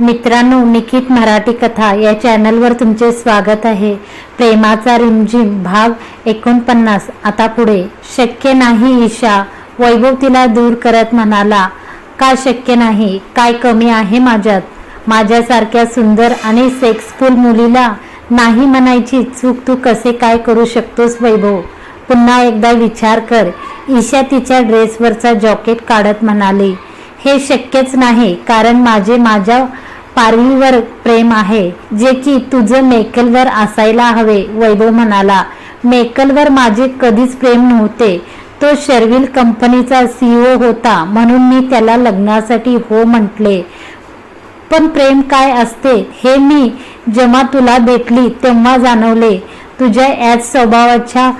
मित्रांनो निकित मराठी कथा या चॅनलवर तुमचे स्वागत आहे. प्रेमाचा रिमझिम भाग एकोणपन्नास. आता पुढे शक्य नाही ईशा वैभव तिला दूर करत म्हणाला का शक्य नाही? काय कमी आहे माझ्यात? माझ्यासारख्या सुंदर आणि सेक्सफुल मुलीला नाही म्हणायची चूक तू कसे काय करू शकतोस वैभव? पुन्हा एकदा विचार कर. ईशा तिच्या ड्रेसवरचा जॉकेट काढत म्हणाली हे शक्यच नाही कारण माझे माझ्या पारवीवर प्रेम आहे जे की तुझं मेकलवर असायला हवे वैभव म्हणाला. मेकलवर माझे कधीच प्रेम नव्हते. तो शर्विल कंपनीचा सीईओ होता म्हणून मी त्याला लग्नासाठी हो म्हटले. पण प्रेम काय असते हे मी जेव्हा तुला भेटली तेव्हा जाणवले. तुझ्या याच स्वभावाच्या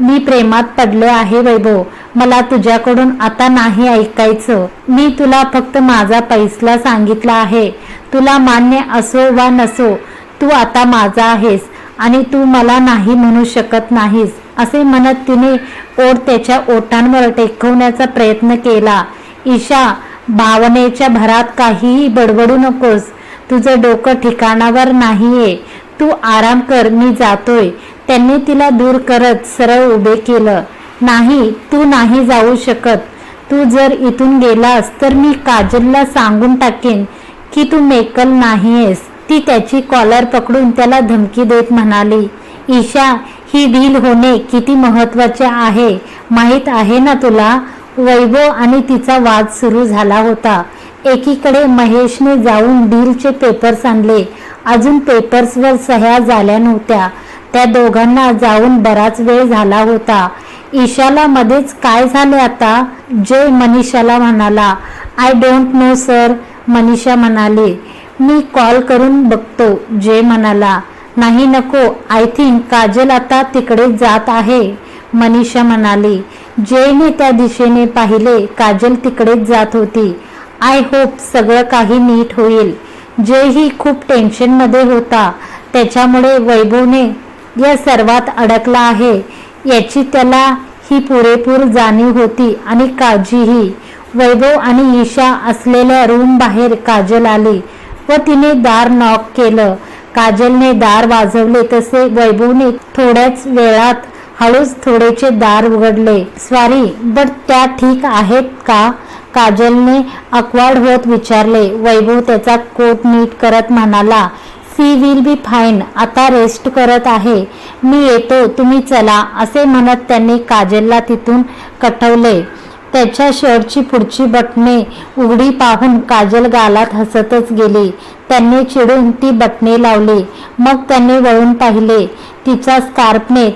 मी प्रेमात पडले आहे वैभव. मला तुझ्याकडून आता नाही ऐकायचं. मी तुला फक्त माझा पैसला सांगितला आहे. तुला मान्य असो वा नसो तू आता माझा आहेस आणि तू मला नाही म्हणू शकत नाहीस असे म्हणत तिने ओढ त्याच्या ओठांवर टेकवण्याचा प्रयत्न केला. ईशा भावनेच्या भरात काहीही बडबडू नकोस. तुझं डोकं ठिकाणावर नाहीये. तू आराम कर मी जातोय. त्यांनी तिला दूर करत सरळ उभे केलं. नाही तू नाही जाऊ शकत. तू जर इथून गेलास तर मी काजलला सांगून टाकेन की तू मेकल नाहीयेस. ती त्याची कॉलर पकडून त्याला धमकी देत म्हणाली ईशा ही डील होणे किती महत्त्वाचे आहे? माहीत आहे ना तुला वैभव आणि तिचा वाद सुरू झाला होता. एकीकडे महेशने जाऊन डीलचे पेपर्स आणले. अजून पेपर्सवर सह्या झाल्या नव्हत्या. त्या दोघांना जाऊन बराच वेळ झाला होता. ईशाला मध्येच काय झाले आता? जय मनीषाला म्हणाला I don't know sir Manisha म्हणाली. मी कॉल करून बघतो जय म्हणाला. नाही नको आय थिंक काजल आता तिकडे जात आहे मनीषा म्हणाली. जयने त्या दिशेने पाहिले काजल तिकडेच जात होती. आय होप सगळं काही नीट होईल. जय ही खूप टेन्शनमध्ये होता. त्याच्यामुळे वैभवने या सर्वात अडकला आहे. याची त्याला ही पुरेपूर जाणीव होती आणि काळजीही. वैभव आणि ईशा असलेल्या रूम बाहेर काजल आली व तिने दार नॉक केलं. काजलने दार वाजवले तसे वैभवने थोड्याच वेळात हळूच थोडेचे दार उघडले. स्वारी बट त्या ठीक आहेत का? काजलने अकवाड होत विचारले. वैभव त्याचा कोट नीट करत म्हणाला सी विल बी फाईन आता रेस्ट करत आहे. मी येतो तुम्ही चला असे म्हणत त्यांनी काजलला तिथून कठवले. त्याच्या शर्टची पुढची बटणे उघडी पाहून काजल गालात हसतच गेली. त्यांनी चिडून ती बटणे लावली. मग त्यांनी वळून पाहिले. तिच्या स्कार्फने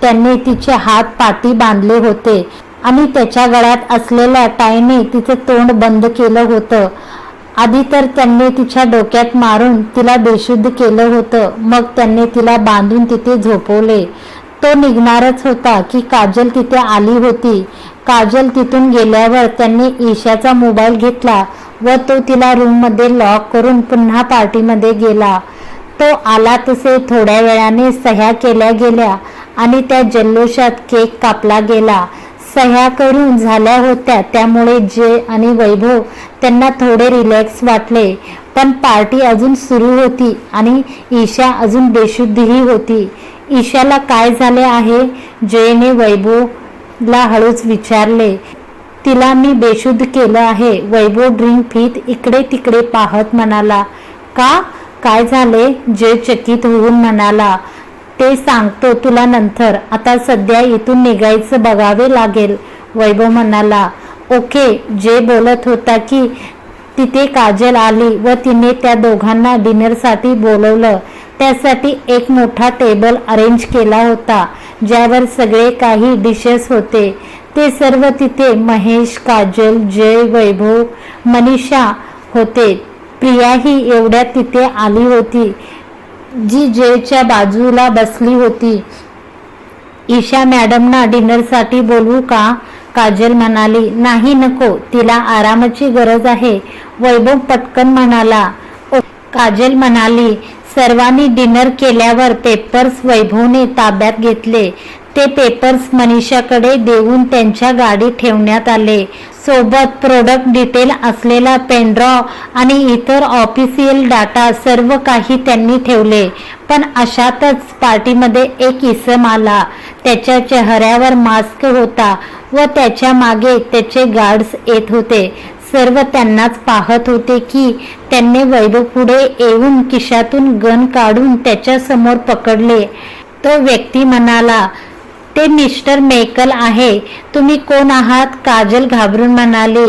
त्यांनी तिचे हात पाठी बांधले होते आणि त्याच्या गळ्यात असलेल्या टाईने तिचे तोंड बंद केलं होतं. आधी तर त्यांनी तिच्या डोक्यात मारून तिला बेशुद्ध केलं होतं. मग त्यांनी तिला बांधून तिथे झोपवले. तो निघणारच होता की काजल तिथे आली होती. काजल तिथून गेल्यावर त्यांनी ईशाचा मोबाईल घेतला व तो तिला रूममध्ये लॉक करून पुन्हा पार्टीमध्ये गेला. तो आला तसे थोड्या वेळाने सह्या केल्या गेल्या आणि त्या जल्लोषात केक कापला गेला. सह्या करून झाल्या होत्या. त्यामुळे जे आणि वैभव त्यांना थोडे रिलॅक्स वाटले. पण पार्टी अजून सुरू होती आणि ईशा अजून बेशुद्धीही होती. ईशाला काय झाले आहे? जयने वैभवला हळूच विचारले. तिला मी बेशुद्ध केलं आहे. वैभव ड्रिंक फीत इकडे तिकडे पाहत म्हणाला का? काय झाले? जय चकित होऊन म्हणाला ते सांगतो तुला नंतर. आता सध्या इथून निघायचं बघावे लागेल. वैभव म्हणाला ओके. जे बोलत होता की तिथे काजल आली व तिने त्या दोघांना डिनरसाठी बोलवलं. त्यासाठी एक मोठा टेबल अरेंज केला होता ज्यावर सगळे काही डिशेस होते. ते सर्व तिथे महेश काजल जय वैभव मनीषा होते. प्रियाही एवढ्या तिथे आली होती. जी जेच्या बाजूला बसली होती. ईशा मॅडमना डिनरसाठी बोलवू का? काजल म्हणाली नाही नको. तिला आरामाची गरज आहे. वैभव पटकन म्हणाला. काजल म्हणाली सर्वांनी डिनर केल्यावर पेपर्स वैभवने ताब्यात घेतले. ते पेपर्स मनीषाकडे देऊन त्यांच्या गाडीत ठेवण्यात आले. सोबत प्रोडक्ट डिटेल असलेला पेनड्रॉ आणि इतर ऑफिशियल डाटा सर्व काही त्यांनी ठेवले. पण अशातच पार्टीमध्ये एक इसम आला. त्याच्या चेहऱ्यावर मास्क होता व त्याच्यामागे त्याचे गार्ड्स येत होते. सर्व त्यांनाच पाहत होते की त्यांनी वैभव पुढे येऊन खिशातून गन काढून त्याच्यासमोर पकडले. तो व्यक्ती म्हणाला ते मिस्टर मेकल आहे. तुम्ही कोण आहात? काजल घाबरून म्हणाले.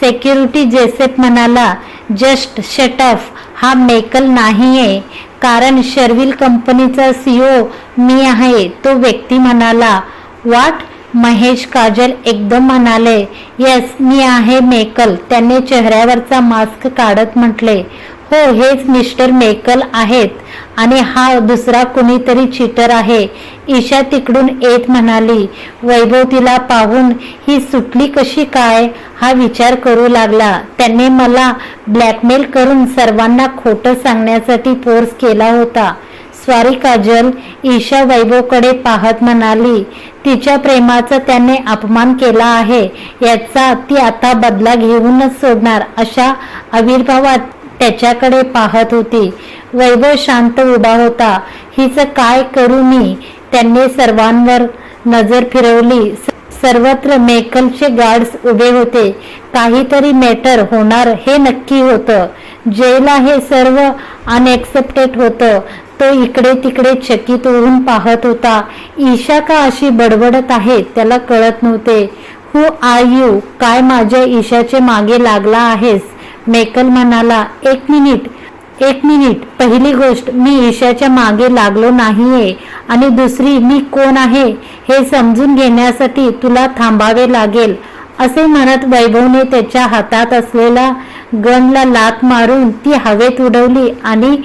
सेक्युरिटी जेसेप म्हणाला जस्ट शटअफ हा मेकल नाहीये. कारण शर्विल कंपनीचा सीओ मी आहे. तो व्यक्ती म्हणाला वाट महेश काजल एकदम म्हणाले येस मी आहे मेकल. त्याने चेहऱ्यावरचा मास्क काढत म्हटले हो हेच मिस्टर मेकल आहेत. आणि हा दुसरा कुणीतरी चिटर आहे. ईशा तिकडून येत म्हणाली वैभव तिला पाहून ही सुटली कशी काय? हा विचार करू लागला. त्याने मला ब्लॅकमेल करून सर्वांना खोटं सांगण्यासाठी फोर्स केला होता. स्वारी काजल. ईशा वैभवकडे पाहत म्हणाली तिच्या प्रेमाचा त्याने अपमान केला आहे. याचा ती आता बदला घेऊनच सोडणार. अशा आविर्भावात त्याच्याकडे पाहत होती. वैभव शांत उभा होता. हिच काय करू मी? त्यांनी सर्वांवर नजर फिरवली. सर्वत्र मेकलचे गार्ड्स उभे होते. काहीतरी मॅटर होणार हे नक्की होतं. जेला हे सर्व अनएक्सेप्टेड होतं. तो इकडे तिकडे चकित होऊन पाहत होता. ईशा का अशी बडबडत आहे? त्याला कळत नव्हते. Who are you? काय माझ्या ईशाचे मागे लागला आहेस? मेकल म्हणाला एक मिनिट एक मिनिट पहिली गोष्ट मी ईशाच्या मागे लागलो नाहीये. आणि दुसरी मी कोण आहे? हे समजून घेण्यासाठी तुला थांबावे लागेल. असे म्हणत वैभवने त्याच्या हातात असलेला गनला लात मारून ती हवेत उडवली आणि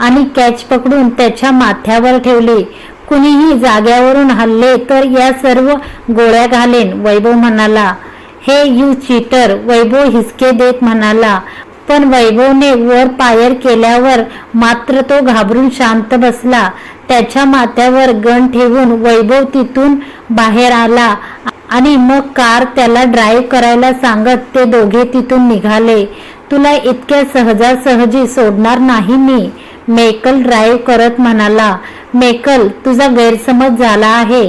आणि कॅच पकडून त्याच्या माथ्यावर ठेवली. कुणीही जाग्यावरून हल्ले तर या सर्व गोळ्या घालेन वैभव म्हणाला. हे यू चीटर वैभव हिसके देत म्हणाला. पण वैभवने वर पायर केल्यावर मात्र तो घाबरून शांत बसला. त्याच्या माथ्यावर गण ठेवून वैभव तिथून बाहेर आला आणि मग कार त्याला ड्राईव्ह करायला सांगत ते दोघे तिथून निघाले. तुला इतक्या सहजासहजी सोडणार नाही मी मेकल ड्राईव्ह करत म्हणाला. मेकल तुझा गैरसमज झाला आहे.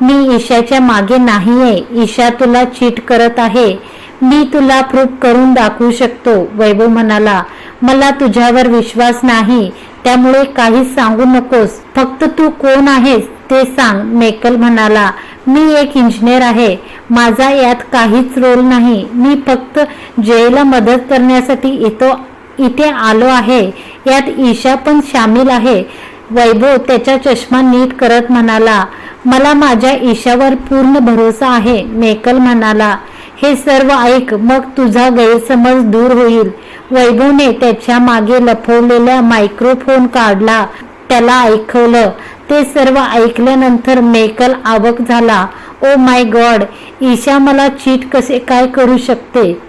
मी ईशाच्या मागे नाहीये. ईशा तुला चीट करत आहे. मी तुला प्रूफ करून दाखवू शकतो वैभव म्हणाला. मला तुझ्यावर विश्वास नाही. त्यामुळे काहीच सांगू नकोस. फक्त तू कोण आहेस ते सांग मेकल म्हणाला. मी एक इंजिनियर आहे. माझा यात काहीच रोल नाही. मी फक्त जयला मदत करण्यासाठी इथं इथे आलो आहे. यात ईशा पण सामील आहे. वैभव त्याचा चष्मा नीट करत म्हणाला मला माझ्या ईशावर पूर्ण भरोसा आहे मेकल म्हणाला. हे सर्व ऐक मग तुझा गैरसमज दूर होईल. वैभवने त्याच्यामागे लपवलेला मायक्रोफोन काढला. त्याला ऐकवलं. ते सर्व ऐकल्यानंतर मेकल आवक झाला. ओ माय गॉड ईशा मला चीट कसे काय करू शकते?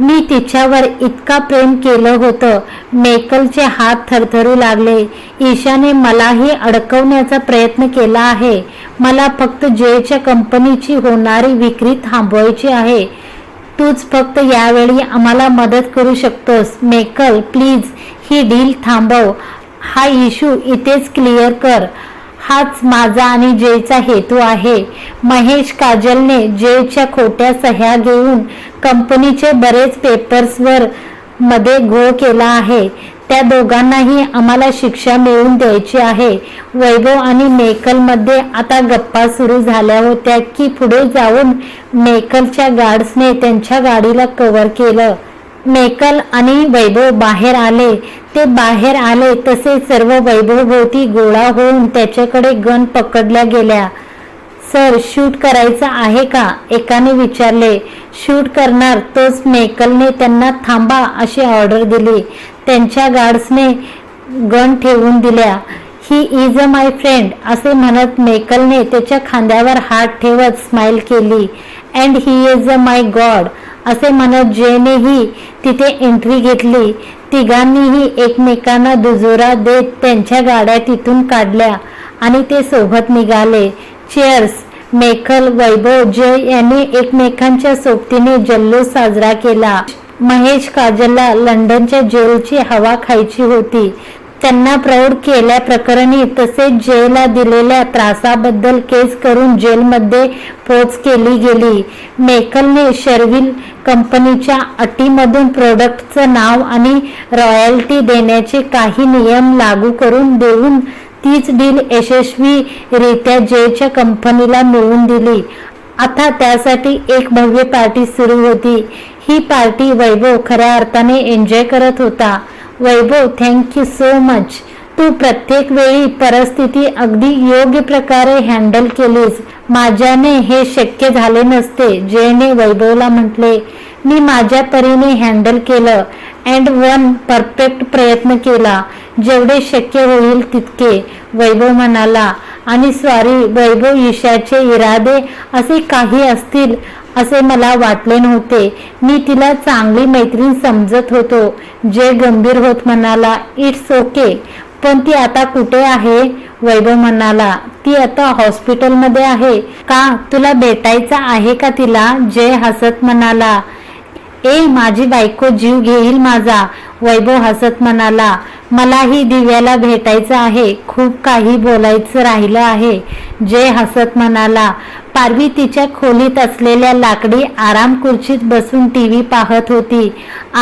मी तिच्यावर इतका प्रेम केलं होतं. मेकलचे हात थरथरू लागले. ईशाने मलाही अडकवण्याचा प्रयत्न केला आहे. मला फक्त जेच्या कंपनीची होणारी विक्री थांबवायची आहे. तूच फक्त यावेळी आम्हाला मदत करू शकतोस. मेकल प्लीज ही डील थांबव. हा इशू इथेच क्लिअर कर. हाच माझा आणि जयचा हेतू आहे. महेश काजलने जयच्या खोट्या सह्या घेऊन कंपनीचे बरेच पेपर्सवर मध्ये घोळ केला आहे. त्या दोघांनाही आम्हाला शिक्षा मिळवून द्यायची आहे. वैभव आणि मेकलमध्ये आता गप्पा सुरू झाल्या होत्या की पुढे जाऊन मेकलच्या गार्ड्सने त्यांच्या गाडीला कव्हर केलं. मेकल आणि वैभव बाहेर आले. ते बाहेर आले तसे सर्व वैभवभोवती गोळा होऊन त्याच्याकडे गन पकडल्या गेल्या. सर शूट करायचं आहे का? एकाने विचारले. शूट करणार तोच मेकलने त्यांना थांबा अशी ऑर्डर दिली. त्यांच्या गार्ड्सने गन ठेवून दिल्या. ही इज अ माय फ्रेंड असे म्हणत मेकलने त्याच्या खांद्यावर हात ठेवत स्माईल केली. And he is a my god असे म्हणत जेनेही तिथे एंट्री घेतली. तिघांनीही एकमेकांना दुजोरा देत त्यांच्या गाड्या तिथून काढल्या आणि ते सोबत निघाले. चेअर्स मेखल वैभव जय यांनी एकमेकांच्या सोबतीने जल्लोष साजरा केला. महेश काजलला लंडनच्या जेलची हवा खायची होती. त्यांना प्रौढ केल्याप्रकरणी तसेच जेला दिलेल्या त्रासाबद्दल केस करून जेलमध्ये पोच केली गेली. मेकलने शर्विल कंपनीच्या अटीमधून प्रोडक्टचं नाव आणि रॉयल्टी देण्याचे काही नियम लागू करून देऊन तीच डील यशस्वीरित्या जेच्या कंपनीला मिळवून दिली. आता त्यासाठी एक भव्य पार्टी सुरू होती. ही पार्टी वैभव खऱ्या अर्थाने एन्जॉय करत होता. Vaibhav thank you so much तू प्रत्येक वेळी परिस्थिती अगदी योग्य प्रकारे हँडल केलीस. माझ्याने हे शक्य झाले नसते जेने वैभवला म्हटले. मी माझ्या परीने हँडल केलं अँड वन परफेक्ट प्रयत्न केला. जेवढे शक्य होईल तितके. वैभव म्हणाला आणि स्वारी वैभव ईशाचे इरादे असे काही असतील असे मला वाटले नव्हते. मी तिला चांगली मैत्रीण समजत होतो जे गंभीर होत म्हणाला इट्स ओके पण ती आता कुठे आहे? वैभव म्हणाला. ती आता हॉस्पिटलमध्ये आहे. का? तुला भेटायचं आहे का तिला? जय हसत म्हणाला. ए माझी बायको जीव घेईल माझा. वैभव हसत म्हणाला मलाही दिव्याला भेटायचं आहे खूप काही बोलायचं राहिलं आहे. जय हसत म्हणाला पारवी तिच्या खोलीत असलेल्या लाकडी आराम खुर्चीत बसून टीव्ही पाहत होती.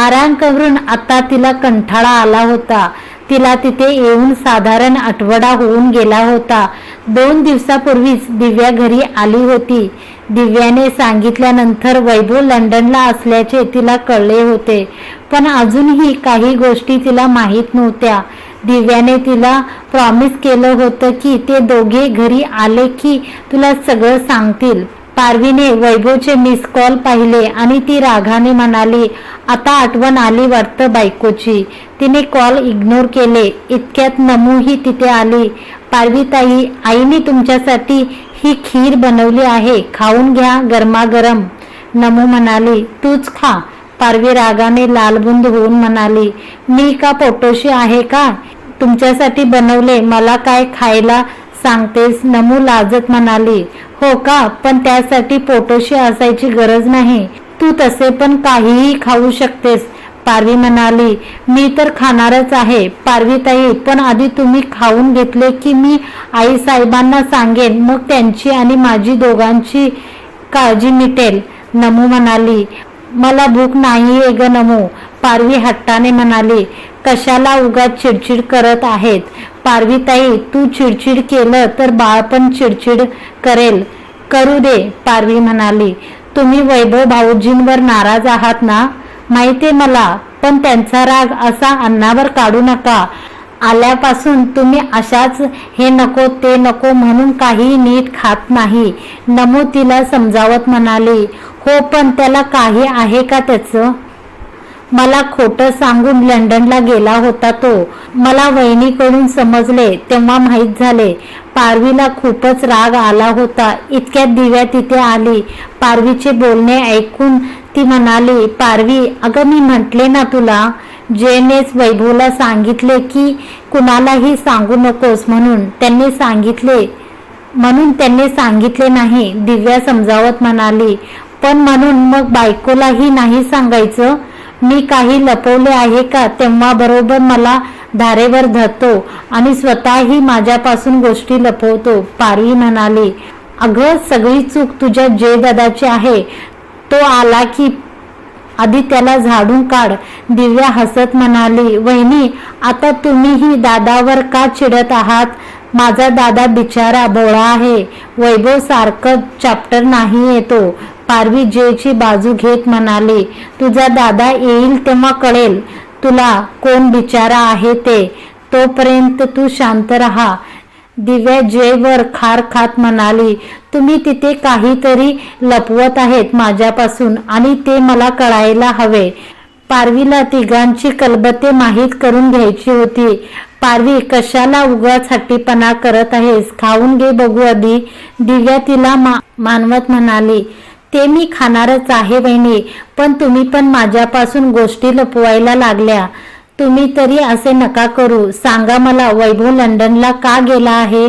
आराम करून आता तिला कंठाळा आला होता. तिला तिथे येऊन साधारण आठवडा होऊन गेला होता. दोन दिवसापूर्वीच दिव्या घरी आली होती. दिव्याने सांगितल्यानंतर वैभव लंडनला असल्याचे तिला कळले होते. पण अजूनही काही गोष्टी तिला माहीत नव्हत्या. दिव्याने तिला प्रॉमिस केलं होतं की ते दोघे घरी आले की तुला सगळं सांगतील. पारवीने वैभवचे मिस कॉल पाहिले आणि ती रागाने म्हणाली आता आठवण आली वाटतं बायकोची. तिने कॉल इग्नोर केले. इतक्यात नमूही तिथे आली. पारवीताई आईने तुमच्यासाठी ही खीर बनवली आहे. खाऊन घ्या गरमागरम. नमू म्हणाली तूच खा. पारवी रागाने लालबुंद होऊन म्हणाली मी का पोटोशी आहे का? तुमच्यासाठी बनवले मला काय खायला सांगतेस? नमू लाजत म्हणाली हो का? पण त्यासाठी पोटोशी असायची गरज नाही. तू तसे पण काहीही खाऊ शकतेस. पारवी म्हणाली मी तर खाणारच आहे. पारवीताई पण आधी तुम्ही खाऊन घेतले की मी आई साहेबांना सांगेन. मग त्यांची आणि माझी दोघांची काळजी मिटेल. नमू म्हणाली मला भूक नाहीये ग नमू. पारवी हट्टाने म्हणाली कशाला उगाच चिडचिड करत आहेत? पारवीताई तू चिडचिड केलं तर बाळ पण चिडचिड करेल. करू दे पारवी म्हणाली. तुम्ही वैभव भाऊजींवर नाराज आहात ना? माहिती मला पण त्यांचा राग असा अन्नावर काढू नका. आल्यापासून तुम्ही अशाच हे नको ते नको म्हणून काही नीट खात नाही. नमू तिला समजावत म्हणाली. हो पण त्याला काही आहे का त्याचं? मला खोटं सांगून लंडनला गेला होता तो. मला वहिनीकडून समजले तेव्हा माहीत झाले पारवीला खूपच राग आला होता. इतक्यात दिव्या तिथे आली. पारवीचे बोलणे ऐकून ती म्हणाली पारवी अगं मी म्हटले ना तुला जेनेच वैभवला सांगितले की कुणालाही सांगू नकोस म्हणून. त्यांनी सांगितले म्हणून त्यांनी सांगितले नाही दिव्या समजावत म्हणाली. पण म्हणून मग बायकोलाही नाही सांगायचं? मी काही लपवले आहे का? तेव्हा बरोबर मला धारेवर धरतो आणि स्वतःही माझ्यापासून गोष्टी लपवतो पारवी म्हणाली. अगं सगळी चूक तुझ्या जे दादाची आहे. तो आला की आधी त्याला झाडून काढ दिव्या हसत म्हणाली. वहिनी आता तुम्हीही दादावर का चिडत आहात? माझा दादा बिचारा बोळा आहे. वैभव सारखं चॅप्टर नाही येतो. पारवी जेची बाजू घेत म्हणाली तुझा दादा येईल तेव्हा कळेल तुला कोण बिचारा आहे ते. तोपर्यंत तू शांत राहा. दिव्या जयवर खार खात म्हणाली तुम्ही तिथे काहीतरी लपवत आहेत माझ्यापासून आणि ते मला कळायला हवे. पारवीला तिघांची कलबते माहीत करून घ्यायची होती. पारवी कशाला उगाच हट्टीपणा करत आहेस? खाऊन घे बघू आधी. दिव्या तिला मा मानवत म्हणाली ते मी खाणारच आहे बहिणी पण तुम्ही पण माझ्यापासून गोष्टी लपवायला लागल्या. तुम्ही तरी असे नका करू. सांगा मला वैभव लंडनला का गेला आहे?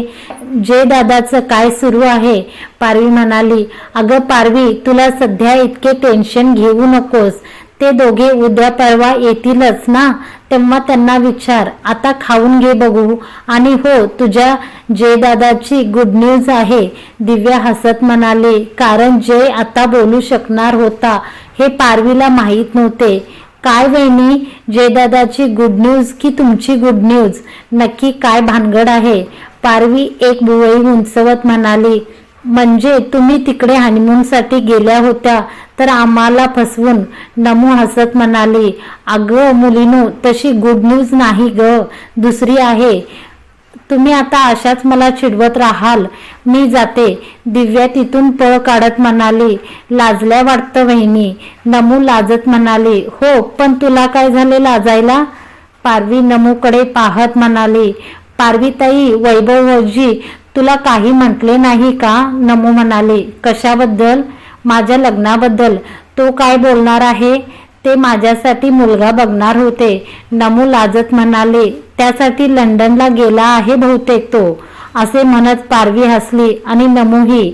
जे दादाचं काय सुरू आहे? पारवी म्हणाली अगं पारवी तुला सध्या इतके टेन्शन घेऊ नकोस. ते दोघे उद्या परवा येतीलच ना? तेव्हा त्यांना विचार. आता खाऊन घे बघू. आणि हो तुझ्या जय दादाची गुड न्यूज आहे. दिव्या हसत म्हणाले कारण जय आता बोलू शकणार होता. हे पारवीला माहीत नव्हते. काय वहिनी जयदादाची गुड न्यूज की तुमची गुड न्यूज नक्की काय भानगड आहे? पारवी एक भुवई उंचवत म्हणाली म्हणजे तुम्ही तिकडे हनीमूनसाठी गेल्या होत्या तर आम्हाला फसवून नमू हसत म्हणाली अगं मुलीनो तशी गुड न्यूज नाही ग दुसरी आहे. तुम्ही आता अशाच मला चिडवत राहाल. मी जाते. दिव्या तिथून पळ काढत म्हणाली लाजल्या वाटतं वहिनी. नमू लाजत म्हणाली हो पण तुला काय झाले लाजायला? पारवी नमूकडे पाहत म्हणाली पारवीताई वैभवजी तुला काही म्हटले नाही का? नमू म्हणाले. कशाबद्दल? माझ्या लग्नाबद्दल. तो काय बोलणार आहे? ते माझ्यासाठी मुलगा बघणार होते. नमू लाजत म्हणाले. त्यासाठी लंडनला गेला आहे बहुतेक तो. असे म्हणत पारवी हसली आणि नमूही.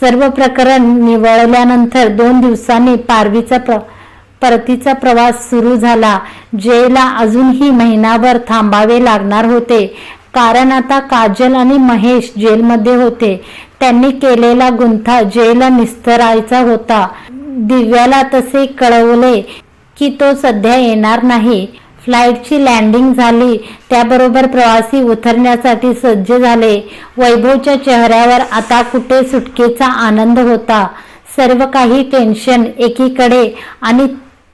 सर्व प्रकरण निवळल्यानंतर दोन दिवसांनी पारवीचा प्र परतीचा प्रवास सुरू झाला. जयला अजूनही महिनाभर थांबावे लागणार होते. कारण आता काजल आणि महेश जेलमध्ये होते. त्यांनी केलेला गुंथा जयला निस्तरायचा होता. दिव्याला तसे कळवले की तो सध्या येणार नाही. फ्लाईटची लँडिंग झाली. त्याबरोबर प्रवासी उतरण्यासाठी सज्ज झाले. वैभवच्या चेहऱ्यावर आता कुठे सुटकेचा आनंद होता. सर्व काही टेन्शन एकीकडे आणि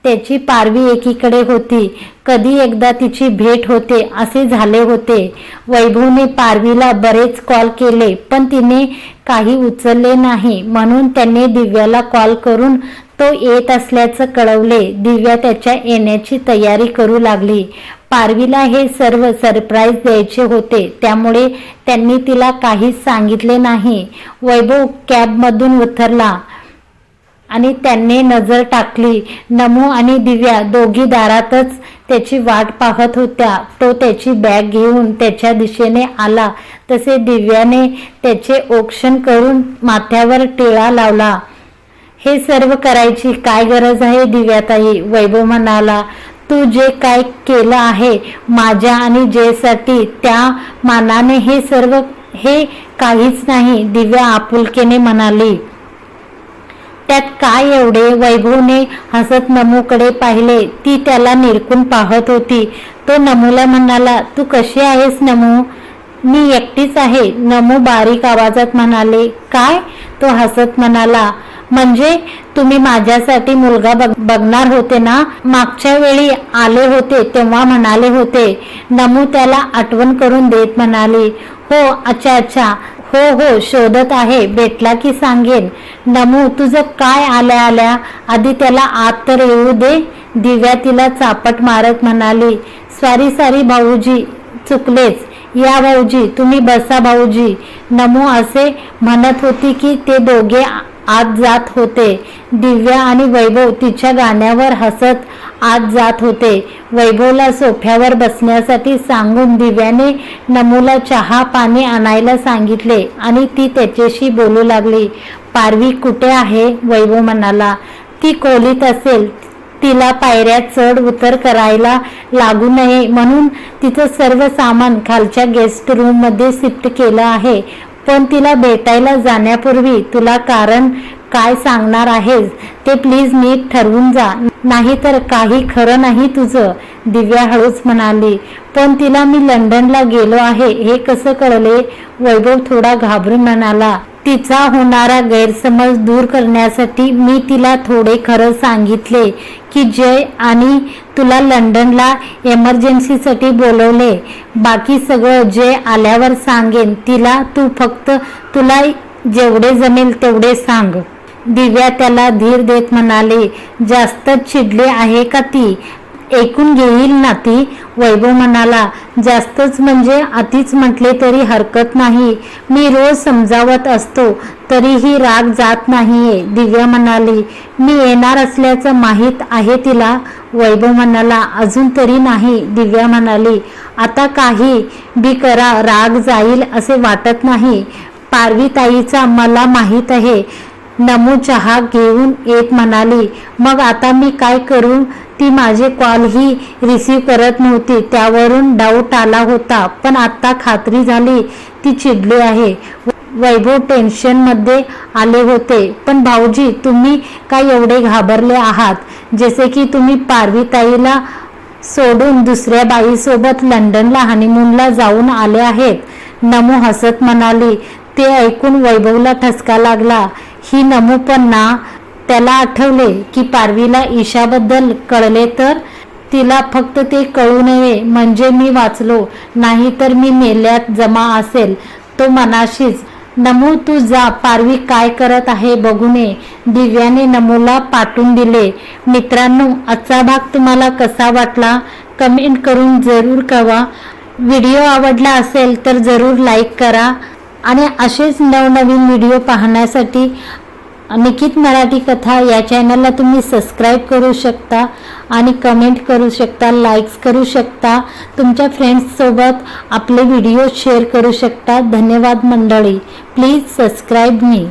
त्याची पारवी एकीकडे होती. कधी एकदा तिची भेट होते असे झाले होते. वैभवने पारवीला बरेच कॉल केले पण तिने काही उचलले नाही. म्हणून त्यांनी दिव्याला कॉल करून तो येत असल्याचं कळवले. दिव्या त्याच्या येण्याची तयारी करू लागली. पारवीला हे सर्व सरप्राईज द्यायचे होते त्यामुळे त्यांनी तिला काहीच सांगितले नाही. वैभव कॅबमधून उतरला. आणि त्यांनी नजर टाकली. नमू आणि दिव्या दोघी दारातच त्याची वाट पाहत होत्या. तो त्याची बॅग घेऊन त्याच्या दिशेने आला. तसे दिव्याने त्याचे औक्षण करून माथ्यावर टिळा लावला. हे सर्व करायची काय गरज आहे दिव्याताई? वैभव म्हणाला. तू जे काय केलं आहे माझ्या आणि जेसाठी त्या मानाने हे सर्व हे काहीच नाही दिव्या आपुलकेने म्हणाली. त्यात काय एवढे वैभवने हसत नमूकडे पाहिले? ती त्याला निरकून पाहत होती. तो नमूला म्हणाला तू कशी आहेस नमू? मी एकटीच आहे. नमू बारीक आवाजात म्हणाले काय? तो हसत म्हणाला म्हणजे तुम्ही माझ्यासाठी मुलगा बघ बघणार होते ना? मागच्या वेळी आले होते तेव्हा म्हणाले होते. नमू त्याला आठवण करून देत म्हणाली हो अच्छा अच्छा. हो हो शोधत आहे. भेटला की सांगेन. नमू तुझं काय आल्या आल्या? आधी त्याला आत तर येऊ दे. दिव्या तिला चापट मारत म्हणाली सॉरी सॉरी भाऊजी चुकलेच. या भाऊजी तुम्ही बसा भाऊजी. नमू असे म्हणत होती की ते दोघे आत जात होते. दिव्या आणि वैभव तिच्या गाण्यावर हसत आत जात होते. वैभवला सोफ्यावर बसण्यासाठी सांगून दिव्याने नमूला चहा पाणी आणायला सांगितले आणि ती त्याच्याशी बोलू लागली. पारवी कुठे आहे? वैभव म्हणाला. ती खोलीत असेल. तिला पायऱ्या चढ उतर करायला लागू नये म्हणून तिचं सर्व सामान खालच्या गेस्ट रूममध्ये शिफ्ट केलं आहे. पण तिला भेटायला जाण्यापूर्वी तुला कारण काय सांगणार आहेस ते प्लीज नीट ठरवून जा. नाहीतर काही खरं नाही तुझं दिव्या हळूच म्हणाली. पण तिला मी लंडनला गेलो आहे हे कसं कळले? वैभव थोडा घाबरून म्हणाला. तिचा होणारा गैरसमज दूर करण्यासाठी मी तिला थोडे खरं सांगितले की जय आणि तुला लंडनला एमर्जन्सीसाठी बोलवले. बाकी सगळं जय आल्यावर सांगेन. तिला तू फक्त तुला जेवढे जमेल तेवढे सांग. दिव्या त्याला धीर देत म्हणाले जास्त चिडले आहे का ती? ऐकून घेईल ना ती वैभव म्हणाला जास्तच म्हणजे अतिच म्हटले तरी हरकत नाही. मी रोज समजावत असतो तरीही राग जात नाहीये दिव्या म्हणाली. मी येणार असल्याचं माहीत आहे तिला? वैभव म्हणाला अजून तरी नाही दिव्या म्हणाली. आता काही बी करा राग जाईल असे वाटत नाही. पारवीताईचा मला माहीत आहे. नमू चहा घेऊन येत म्हणाली मग आता मी काय करू ती माझे कॉलही रिसीव करत नव्हती. त्यावरून डाऊट आला होता. पण आता खात्री झाली ती चिडली आहे. वैभव टेन्शनमध्ये आले होते. पण भाऊजी तुम्ही काय एवढे घाबरले आहात? जसे की तुम्ही पारवीताईला सोडून दुसऱ्या बाईसोबत लंडनला हनीमूनला जाऊन आले आहेत. नमू हसत म्हणाली. ते ऐकून वैभवला ठसका लागला. ही नमू त्याला आठवले की पारवीला ईशाबद्दल कळले तर? तिला फक्त ते कळू नये म्हणजे मी वाचलो. नाही तर मी मेल्यात जमा असेल. तो मनाशीच नमू तू जा पारवी काय करत आहे बघूने दिव्याने नमूला पाठवून दिले. मित्रांनो आजचा भाग तुम्हाला कसा वाटला? कमेंट करून जरूर कळवा. व्हिडिओ आवडला असेल तर जरूर लाईक करा. आणि असेच नवनवीन व्हिडिओ पाहण्यासाठी निकित मराठी कथा या चॅनलला तुम्ही सबस्क्राईब करू शकता आणि कमेंट करू शकता लाईक्स करू शकता. तुमच्या फ्रेंड्ससोबत आपले व्हिडिओ शेअर करू शकता. धन्यवाद मंडळी. Please subscribe me